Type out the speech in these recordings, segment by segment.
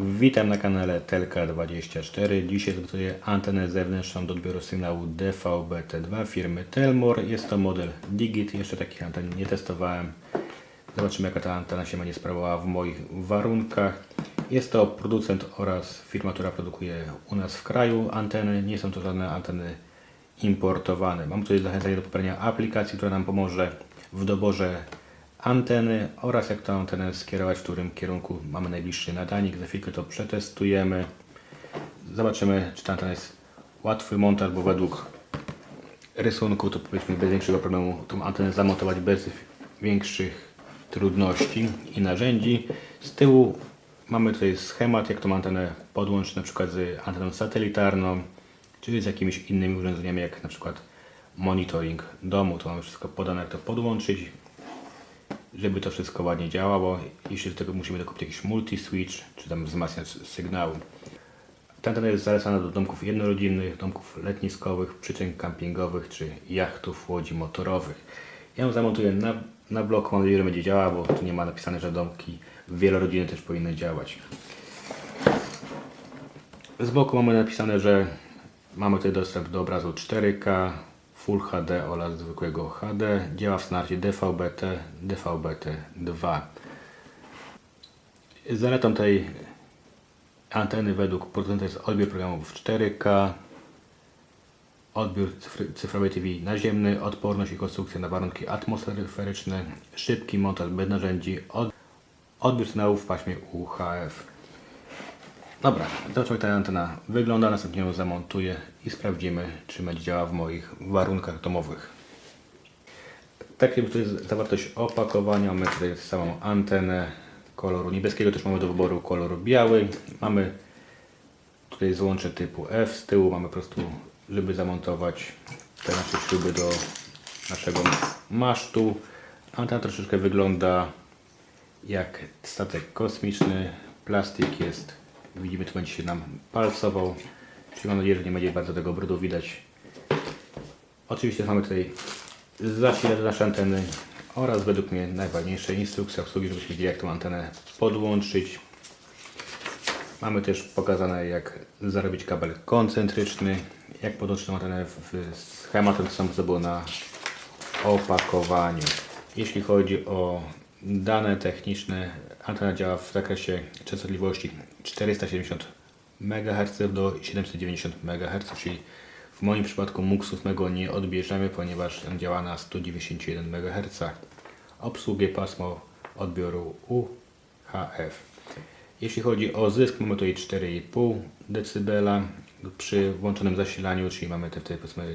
Witam na kanale Telka24. Dzisiaj testuję antenę zewnętrzną do odbioru sygnału DVB-T2 firmy Telmor. Jest to model Digit. Jeszcze takich anten nie testowałem. Zobaczymy jaka ta antena się będzie sprawowała w moich warunkach. Jest to producent oraz firma, która produkuje u nas w kraju anteny. Nie są to żadne anteny importowane. Mam tutaj zachęcenie do pobierania aplikacji, która nam pomoże w doborze anteny oraz jak tę antenę skierować, w którym kierunku mamy najbliższy nadajnik. Za chwilkę to przetestujemy. Zobaczymy, czy ta antena jest łatwy montaż, bo według rysunku to powiedzmy bez większego problemu tą antenę zamontować bez większych trudności i narzędzi. Z tyłu mamy tutaj schemat, jak tą antenę podłączyć na przykład z anteną satelitarną, czy z jakimiś innymi urządzeniami, jak na przykład monitoring domu. To mamy wszystko podane, jak to podłączyć, żeby to wszystko ładnie działało. Jeśli do tego musimy dokupić jakiś multi-switch, czy tam wzmacniacz sygnału. Ta antena jest zalecana do domków jednorodzinnych, domków letniskowych, przyczyn kampingowych czy jachtów, łodzi motorowych. Ja ją zamontuję na, na bloku, mam nadzieję, że będzie działała, bo tu nie ma napisane, że domki wielorodzinne też powinny działać. Z boku mamy napisane, że mamy tutaj dostęp do obrazu 4K, Full HD oraz zwykłego HD. Działa w standardzie DVB-T, DVB-T2. Zaletą tej anteny według producenta jest odbiór programów 4K, odbiór cyfrowej TV naziemny, odporność i konstrukcja na warunki atmosferyczne, szybki montaż bez narzędzi, od, odbiór sygnałów w paśmie UHF. Dobra, jak ta antena wygląda, następnie ją zamontuję i sprawdzimy, czy będzie działała w moich warunkach domowych. Takie to jest zawartość opakowania. Mamy tutaj samą antenę koloru niebieskiego, też mamy do wyboru kolor biały. Mamy tutaj złącze typu F, z tyłu mamy po prostu, żeby zamontować te nasze śruby do naszego masztu. Antena troszeczkę wygląda jak statek kosmiczny. Plastik jest, widzimy, tu będzie się nam palcował. Mam nadzieję, że nie będzie bardzo tego brudu widać. Oczywiście mamy tutaj zasilacz naszej anteny oraz według mnie najważniejsze instrukcje obsługi, żebyśmy wiedzieli jak tą antenę podłączyć. Mamy też pokazane jak zarobić kabel koncentryczny, jak podłączyć tą antenę w schematem, co było na opakowaniu. Jeśli chodzi o dane techniczne, antena działa w zakresie częstotliwości 470 MHz do 790 MHz, czyli w moim przypadku muksów mego nie odbierzemy, ponieważ on działa na 191 MHz. Obsługę pasmo odbioru UHF. Jeśli chodzi o zysk, mamy tutaj 4,5 dB przy włączonym zasilaniu, czyli mamy te, te powiedzmy,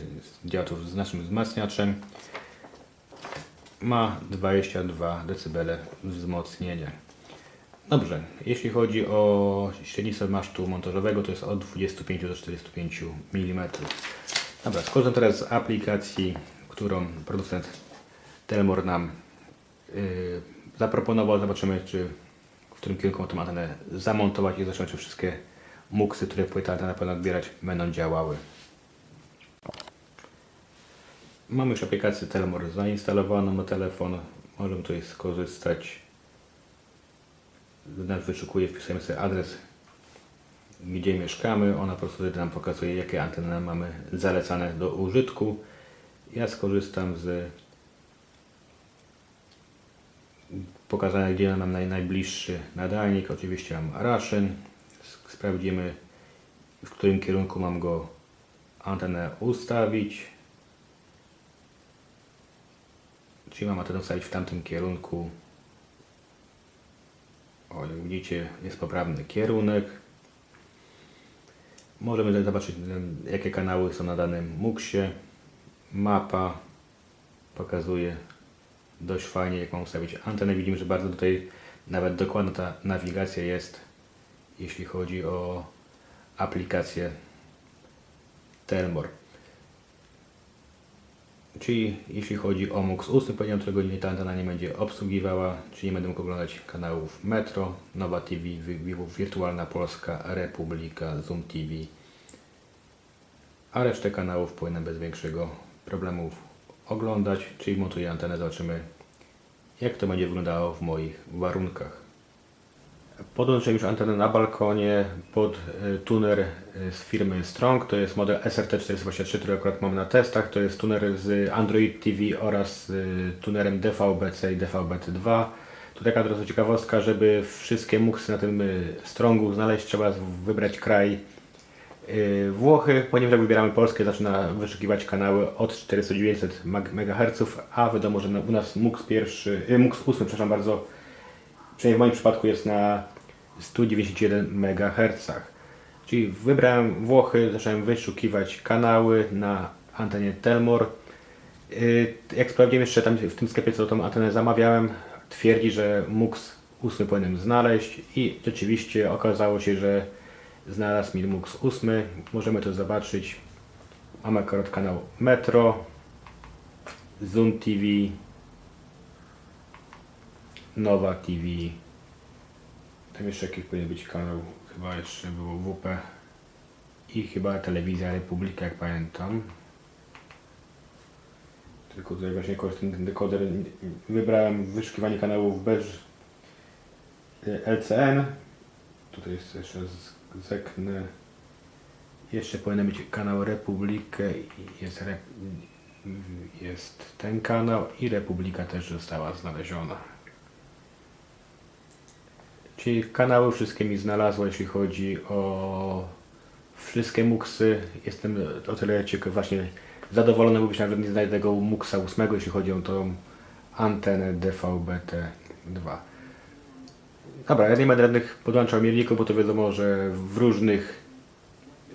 z naszym wzmacniaczem. Ma 22 dB wzmocnienia. Dobrze, jeśli chodzi o średnictwo masztu montażowego, to jest od 25 do 45 mm. Dobra, skorzystam teraz z aplikacji, którą producent Telmor nam yy, zaproponował. Zobaczymy, czy w którym kierunku tą antenę zamontować i zobaczymy, czy wszystkie muksy, które powinna ta antena powinna odbierać, będą działały. Mamy już aplikację Telmor zainstalowaną na telefon. Możemy tutaj skorzystać nas wyszukuje, wpisujemy sobie adres, gdzie mieszkamy. Ona po prostu nam pokazuje, jakie anteny mamy zalecane do użytku. Ja skorzystam z pokazania, gdzie mam naj, najbliższy nadajnik. Oczywiście mam Raszyn. Sprawdzimy, w którym kierunku mam go antenę ustawić. Czyli mam antenę ustawić w tamtym kierunku. O, jak widzicie, jest poprawny kierunek. Możemy zobaczyć, jakie kanały są na danym muksie. Mapa pokazuje dość fajnie, jak mam ustawić antenę. Widzimy, że bardzo tutaj nawet dokładna ta nawigacja jest, jeśli chodzi o aplikację Telmor. Czyli jeśli chodzi o MUX ustny, powiedziałem, którego nie ta antena nie będzie obsługiwała, czyli nie będę mógł oglądać kanałów Metro, Nowa TV, Wi- Wirtualna Polska, Republika, Zoom TV, a resztę kanałów powinien bez większego problemu oglądać, czyli montuję antenę, zobaczymy jak to będzie wyglądało w moich warunkach. Podłączyłem już antenę na balkonie pod e, tuner e, z firmy Strong. To jest model SRT423, który akurat mam na testach. To jest tuner z Android TV oraz z tunerem DVB-C i DVB-T2. Tu taka trochę ciekawostka, żeby wszystkie muksy na tym e, Strongu znaleźć, trzeba wybrać kraj e, Włochy. Ponieważ wybieramy Polskę, zaczyna wyszukiwać kanały od 400-900 MHz, a wiadomo, że u nas MUX pierwszy, e, MUX 8, przepraszam bardzo, przynajmniej w moim przypadku jest na 191 MHz. Czyli wybrałem Włochy, zacząłem wyszukiwać kanały na antenie Telmor. Yy, Jak sprawdziłem jeszcze tam w tym sklepie, co tą antenę zamawiałem, twierdzi, że MUX 8 powinienem znaleźć i rzeczywiście okazało się, że znalazł mi MUX 8. Możemy to zobaczyć. Mamy akurat kanał Metro, Zoom TV, Nowa TV. Tam jeszcze jakiś powinien być kanał, chyba jeszcze było WP i chyba Telewizja Republika, jak pamiętam. Tylko tutaj właśnie ten, ten dekoder wybrałem wyszukiwanie kanałów bez y, LCN. Tutaj jest jeszcze zeknę. Jeszcze powinien być kanał Republikę jest, rep, jest ten kanał i Republika też została znaleziona. Czyli kanały wszystkie mi znalazło, jeśli chodzi o wszystkie muksy. Jestem o tyle ciekaw, właśnie zadowolony, bo myślałem, że nie znajdę tego muksa 8, jeśli chodzi o tą antenę DVB-T2. Dobra, ja nie będę żadnych podłączał mierników, bo to wiadomo, że w różnych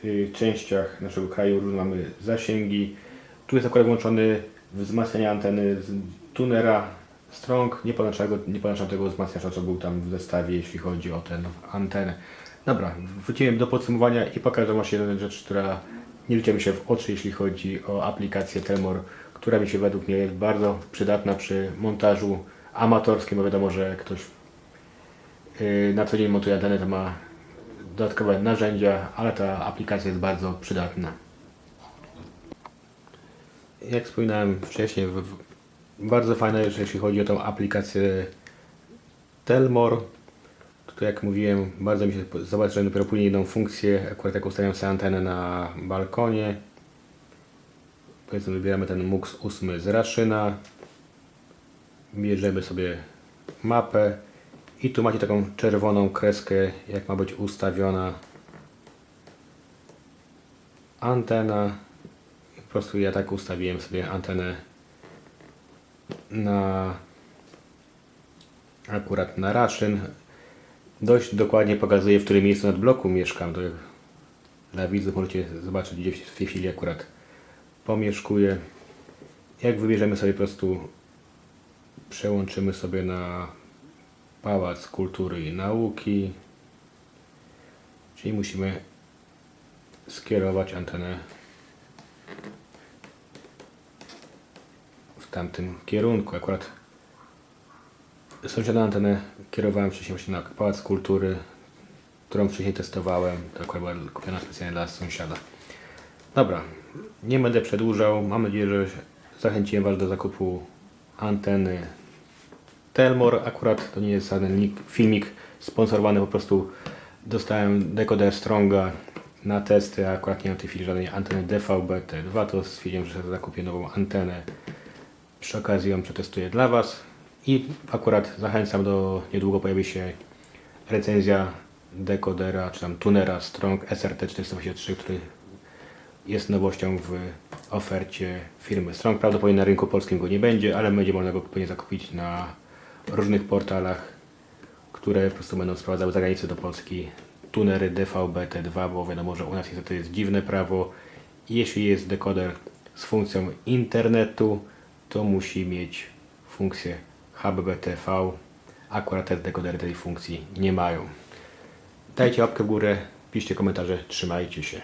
y, częściach naszego kraju mamy zasięgi. Tu jest akurat włączony wzmacnianie anteny z tunera Strong. Nie podłączam, go, nie tego wzmacniacza, co był tam w zestawie, jeśli chodzi o tę antenę. Dobra, wróciłem do podsumowania i pokażę właśnie jedną rzecz, która nie rzucia mi się w oczy, jeśli chodzi o aplikację Tremor, która mi się według mnie jest bardzo przydatna przy montażu amatorskim, bo wiadomo, że ktoś yy, na co dzień montuje antenę, to ma dodatkowe narzędzia, ale ta aplikacja jest bardzo przydatna. Jak wspominałem wcześniej, w, bardzo fajna rzecz, jeśli chodzi o tą aplikację Telmor. Tutaj jak mówiłem, bardzo mi się zobaczyłem dopiero później jedną funkcję, akurat jak ustawiam sobie antenę na balkonie. Powiedzmy wybieramy ten MUX 8 z Raszyna. Bierzemy sobie mapę i tu macie taką czerwoną kreskę, jak ma być ustawiona antena. Po prostu ja tak ustawiłem sobie antenę na akurat na Raszyn. Dość dokładnie pokazuje, w którym miejscu nad bloku mieszkam. To dla widzów możecie zobaczyć, gdzie w tej chwili akurat pomieszkuję. Jak wybierzemy sobie po prostu, przełączymy sobie na Pałac Kultury i Nauki. Czyli musimy skierować antenę tamtym kierunku. Akurat sąsiada antenę kierowałem wcześniej właśnie na Pałac Kultury, którą wcześniej testowałem. To akurat była kupiona specjalnie dla sąsiada. Dobra, nie będę przedłużał. Mam nadzieję, że zachęciłem Was do zakupu anteny Telmor. Akurat to nie jest żaden filmik sponsorowany, po prostu dostałem dekoder Stronga na testy, a akurat nie mam w tej chwili żadnej anteny DVB-T2, to stwierdziłem, że zakupię nową antenę. Przy okazji ją przetestuję dla Was i akurat zachęcam do, niedługo pojawi się recenzja dekodera, czy tam tunera Strong SRT423, który jest nowością w ofercie firmy Strong. Prawdopodobnie na rynku polskim go nie będzie, ale będzie można go pewnie zakupić na różnych portalach, które po prostu będą sprowadzały za granicę do Polski tunery DVB-T2, bo wiadomo, że u nas niestety jest dziwne prawo. Jeśli jest dekoder z funkcją internetu, to musi mieć funkcję HBBTV. Akurat te dekodery tej funkcji nie mają. Dajcie łapkę w górę, piszcie komentarze, trzymajcie się.